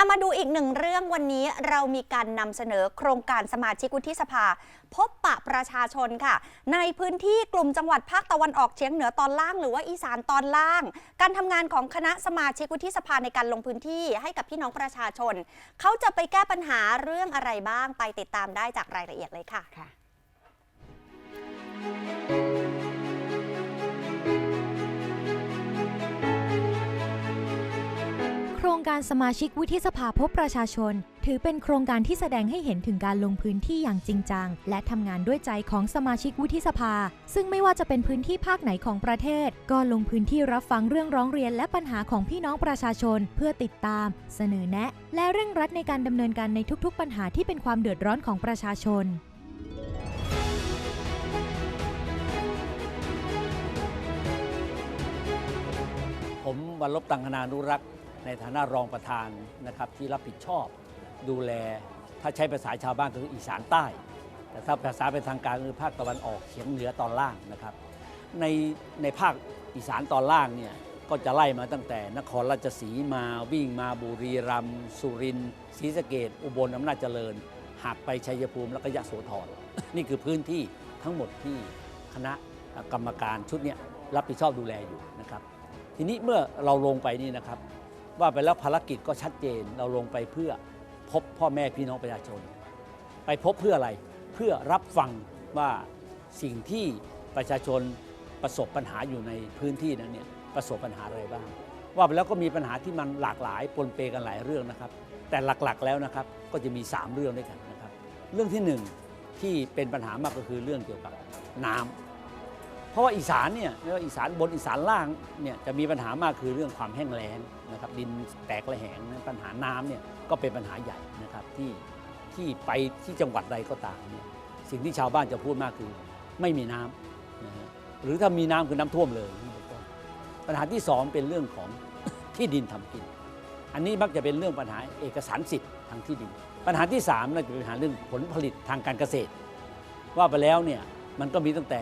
เอามาดูอีกหนึ่งเรื่องวันนี้เรามีการนำเสนอโครงการสมาชิกวุฒิสภา พบปะประชาชนค่ะ ในพื้นที่กลุ่มจังหวัดภาคตะวันออกเฉียงเหนือตอนล่าง หรือว่าอีสานตอนล่าง การทำงานของคณะสมาชิกวุฒิสภาในการลงพื้นที่ให้กับพี่น้องประชาชน เขาจะไปแก้ปัญหาเรื่องอะไรบ้างไปติดตามได้จากรายละเอียดเลยค่ะ รงการสมาชิกวุฒิสภาพบประชาชน ถือเป็นโครงการที่แสดงให้เห็นถึงการลงพื้นที่อย่างจริงจัง และทำงานด้วยใจของสมาชิกวุฒิสภา ซึ่งไม่ว่าจะเป็นพื้นที่ภาคไหนของประเทศ ก็ลงพื้นที่รับฟังเรื่องร้องเรียนและปัญหาของพี่น้องประชาชน เพื่อติดตาม เสนอแนะ และเร่งรัดในการดำเนินการในทุกๆ ปัญหาที่เป็นความเดือดร้อนของประชาชนผมวันลบตังคณานุรักษ์ ในฐานะรองประธานนะครับที่รับผิดชอบดูแล ถ้าใช้ภาษาชาวบ้านคืออีสานใต้ แต่ถ้าภาษาเป็นทางการคือภาคตะวันออกเฉียงเหนือตอนล่างนะครับ ในในภาคอีสานตอนล่างเนี่ยก็จะไล่มาตั้งแต่นครราชสีมาวิ่งมาบุรีรัมย์สุรินทร์ศรีสะเกดอุบลอำนาจเจริญหักไปชัยภูมิแล้วก็ยะโสธรนี่คือพื้นที่ทั้งหมดที่คณะกรรมการชุดนี้รับผิดชอบดูแลอยู่นะครับ ทีนี้เมื่อเราลงไปนี่นะครับ ว่าไปแล้วภารกิจก็ชัดเจนเราลงไปเพื่อพบพ่อแม่พี่น้องประชาชน ไปพบเพื่ออะไรเพื่อรับฟังว่าสิ่งที่ประชาชนประสบปัญหาอยู่ในพื้นที่นั้นเนี่ยประสบปัญหาอะไรบ้าง ว่าไปแล้วก็มีปัญหาที่มันหลากหลายปนเปกันหลายเรื่องนะครับ แต่หลักๆแล้วนะครับก็จะมี 3 เรื่องด้วยกันนะครับ เรื่องที่หนึ่งที่เป็นปัญหามากก็คือเรื่องเกี่ยวกับน้ำ เพราะว่าอีสานเนี่ยไม่ว่าอีสานบนอีสานล่างเนี่ยจะมีปัญหามากคือเรื่องความแห้งแล้งนะครับดินแตกระแหงนะปัญหาน้ำเนี่ยก็เป็นปัญหาใหญ่นะครับที่ที่ไปที่จังหวัดใดก็ตามเนี่ยสิ่งที่ชาวบ้านจะพูดมากคือไม่มีน้ำนะฮะหรือถ้ามีน้ำคือน้ำท่วมเลย ปัญหาที่สองเป็นเรื่องของที่ดินทำกิน อันนี้มักจะเป็นเรื่องปัญหาเอกสารสิทธิ์ทางที่ดิน ปัญหาที่สามน่าจะเป็นปัญหาเรื่องผลผลิตทางการเกษตร ว่าไปแล้วเนี่ยมันก็มีตั้งแต่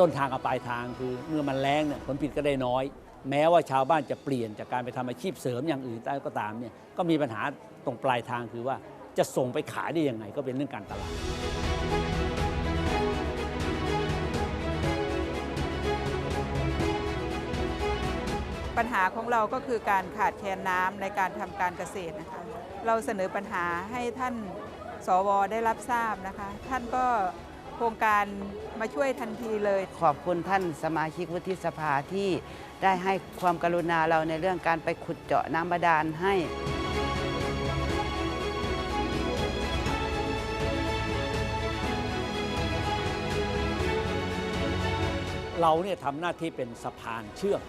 ต้นทางกับปลายทางคือเมื่อมันแรงเนี่ยผลผลิตก็ได้น้อย แม้ว่าชาวบ้านจะเปลี่ยนจากการไปทำอาชีพเสริมอย่างอื่นได้ก็ตามเนี่ยก็มีปัญหาตรงปลายทางคือว่าจะส่งไปขายได้ยังไงก็เป็นเรื่องการตลาดปัญหาของเราก็คือการขาดแคลนน้ำในการทำการเกษตรนะคะ เราเสนอปัญหาให้ท่านสวได้รับทราบนะคะ ท่านก็ โครงการมาช่วยทันทีเลย ขอบคุณท่านสมาชิกวุฒิสภาที่ได้ให้ความกรุณาเราในเรื่องการไปขุดเจาะน้ำบาดาลให้เราเนี่ยทำหน้าที่เป็นสะพานเชื่อม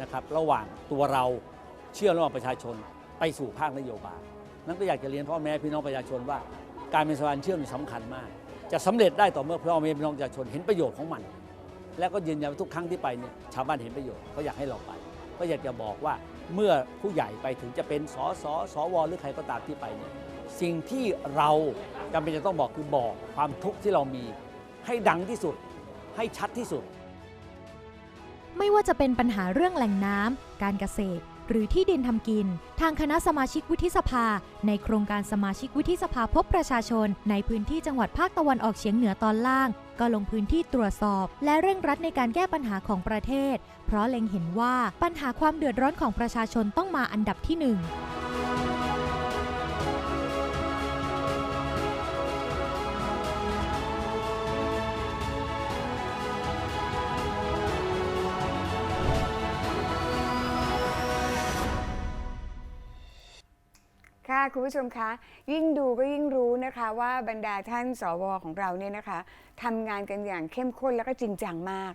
นะครับระหว่างตัวเราเชื่อมระหว่างประชาชนไปสู่ภาคนโยบายนั้นก็อยากจะเรียนพ่อแม่พี่น้องประชาชนว่า การเป็นสะพานเชื่อมนี่สำคัญมาก จะสำเร็จได้ต่อเมื่อพ่อแม่พี่น้องประชาชนเห็นประโยชน์ของมัน แล้วก็ยืนยันว่าทุกครั้งที่ไปเนี่ยชาวบ้านเห็นประโยชน์เขาอยากให้เราไป ก็อยากจะบอกว่าเมื่อผู้ใหญ่ไปถึงจะเป็นสสสวหรือใครก็ตามที่ไปเนี่ยสิ่งที่เราจำเป็นจะต้องบอกคือบอกความทุกข์ที่เรามี ให้ดังที่สุด ให้ชัดที่สุด ไม่ว่าจะเป็นปัญหาเรื่องแหล่งน้ำการเกษตร หรือที่ดินทำกิน ทางคณะสมาชิกวุฒิสภา ในโครงการสมาชิกวุฒิสภาพบประชาชน ในพื้นที่จังหวัดภาคตะวันออกเฉียงเหนือตอนล่าง ก็ลงพื้นที่ตรวจสอบ และเร่งรัดในการแก้ปัญหาของประเทศ เพราะเล็งเห็นว่าปัญหาความเดือดร้อนของประชาชนต้องมาอันดับที่หนึ่ง ค่ะคุณผู้ชมคะยิ่งดูก็ยิ่งรู้นะคะว่าบรรดาท่านสวของเราเนี่ยนะคะทำงานกันอย่างเข้มข้นแล้วก็จริงจังมาก